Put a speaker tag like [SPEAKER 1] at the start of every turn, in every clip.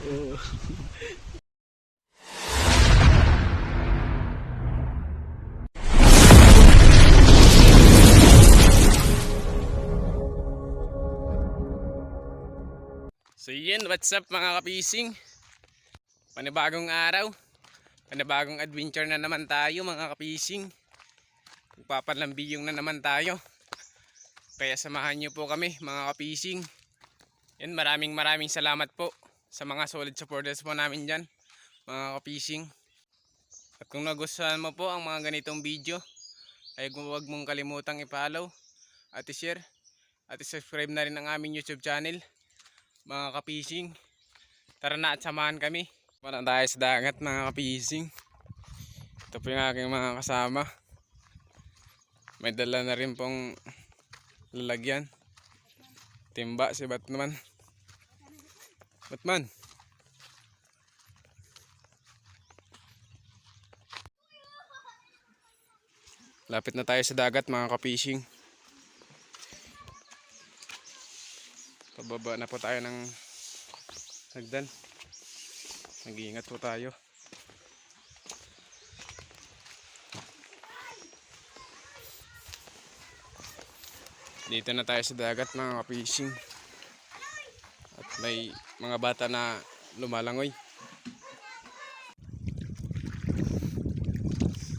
[SPEAKER 1] So yun, what's up mga kapising? Panibagong araw. Panibagong adventure na naman tayo mga kapising. Magpapalambiyong na naman tayo. Kaya samahan niyo po kami mga kapising. Yan, maraming maraming salamat po sa mga solid supporters po namin dyan. Mga kapising. At kung nagustuhan mo po ang mga ganitong video, ay huwag mong kalimutang i-follow at i-share at i-subscribe na rin ang aming YouTube channel mga kapising. Tara na at samahan kami. Para tayo sa dagat mga kapising. Ito po yung aking mga kasama. May dala na rin pong lalagyan. Timba si Batman. Batman. Lapit na tayo sa dagat mga kapising. Pababa na po tayo ng hagdan. Nag-iingat po tayo. Dito na tayo sa dagat mga fishing. At may mga bata na lumalangoy.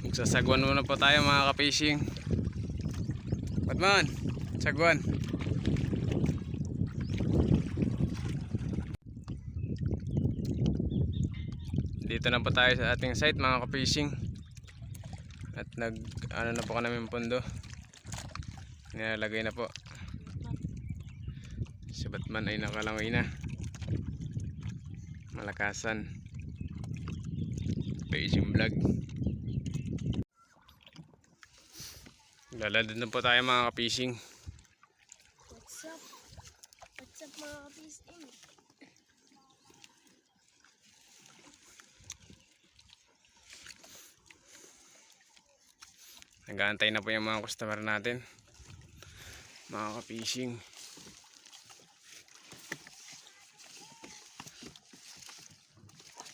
[SPEAKER 1] Magsasagwan muna po tayo mga ka-fishing. Batman, sagwan. Dito na po tayo sa ating site mga ka-fishing. At nag ano na po kami ng pondo. Nilalagay na po. Si Batman ay nakalangoy na. Malakasan. Beijing vlog. Laladad na po tayo mga ka-fishing.
[SPEAKER 2] What's up? What's up mga kabising?
[SPEAKER 1] Nag-aantay na po yung mga customer natin. Mga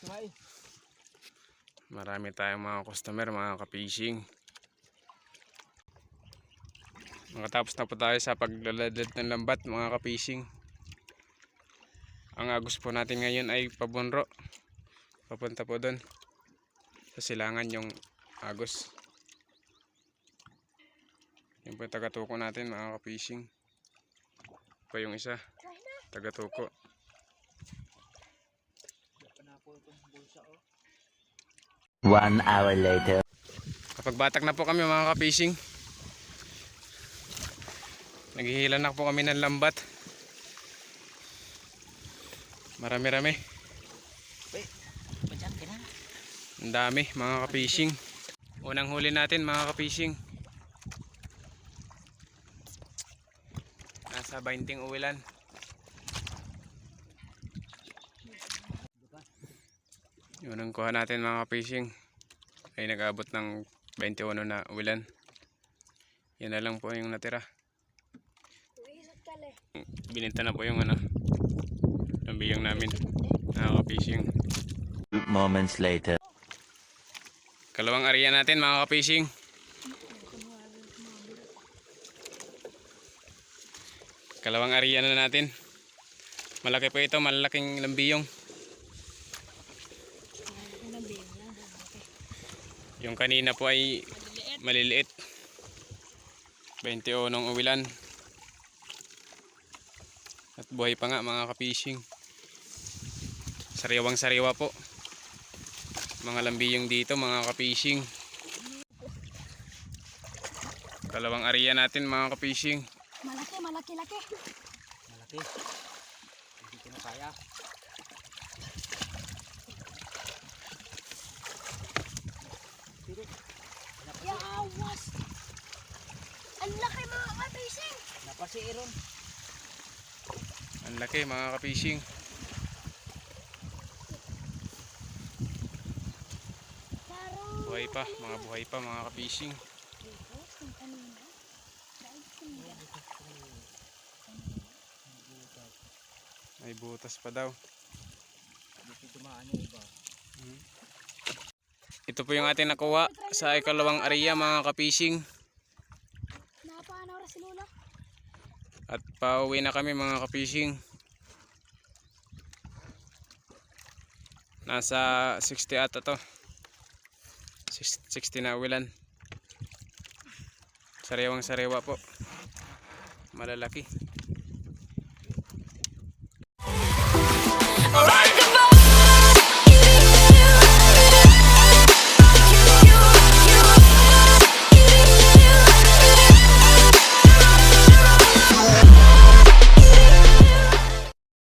[SPEAKER 1] ka-fishing. Marami tayong mga customer, mga ka-fishing. Makatapos na po tayo sa paglaladad ng lambat, mga ka-fishing. Ang agos po natin ngayon ay pabunro. Papunta po doon. Sa silangan yung agos. Yung po yung tagatuko natin mga ka-fishing. Pa yung isa. Tagatuko.
[SPEAKER 3] One hour later.
[SPEAKER 1] Kapag batak na po kami mga ka-fishing. Naghihila na po kami ng lambat. Marami-rami. Ang dami mga ka-fishing. Unang huli natin mga ka-fishing. Nasa 20 uwilan. Yung unang kuha natin mga ka-fishing ay nag-abot ng 21 na uwilan. Yan na lang po yung natira. Bininta na po yung ano, yung biyong namin. Mga ka-fishing.
[SPEAKER 3] Moments later.
[SPEAKER 1] Kalawang area natin mga ka-fishing. Kalawang area na natin. Malaki po ito, malalaking lambiyong.
[SPEAKER 2] Ano ba yun lang?
[SPEAKER 1] Yung kanina po ay
[SPEAKER 2] Maliliit.
[SPEAKER 1] maliliit. 21 ng uwilan. At buhay pa nga mga ka-fishing. Sariwang sariwa po. Mga lambiyong dito mga ka-fishing. Kalawang area natin mga ka-fishing.
[SPEAKER 2] Malaki, malaki, laki.
[SPEAKER 3] Malaki. Hindi ko na kaya.
[SPEAKER 2] Yawas! Ang laki mga kabising!
[SPEAKER 3] Napasiiron.
[SPEAKER 1] Ang laki mga ka-fishing.
[SPEAKER 2] Parang...
[SPEAKER 1] Buhay pa, mga buhay pa mga ka-fishing.
[SPEAKER 2] Buhos ng kanina. Dahil sila.
[SPEAKER 1] May butas pa daw.
[SPEAKER 3] Iba.
[SPEAKER 1] Ito po yung ating nakuha sa ikalawang area mga kapising.
[SPEAKER 2] Napaano oras si Lola?
[SPEAKER 1] At pauwi na kami mga kapising. Nasa 60 ata to. Sis- 60 na ulan. Sariwang sariwa po. Malalaki.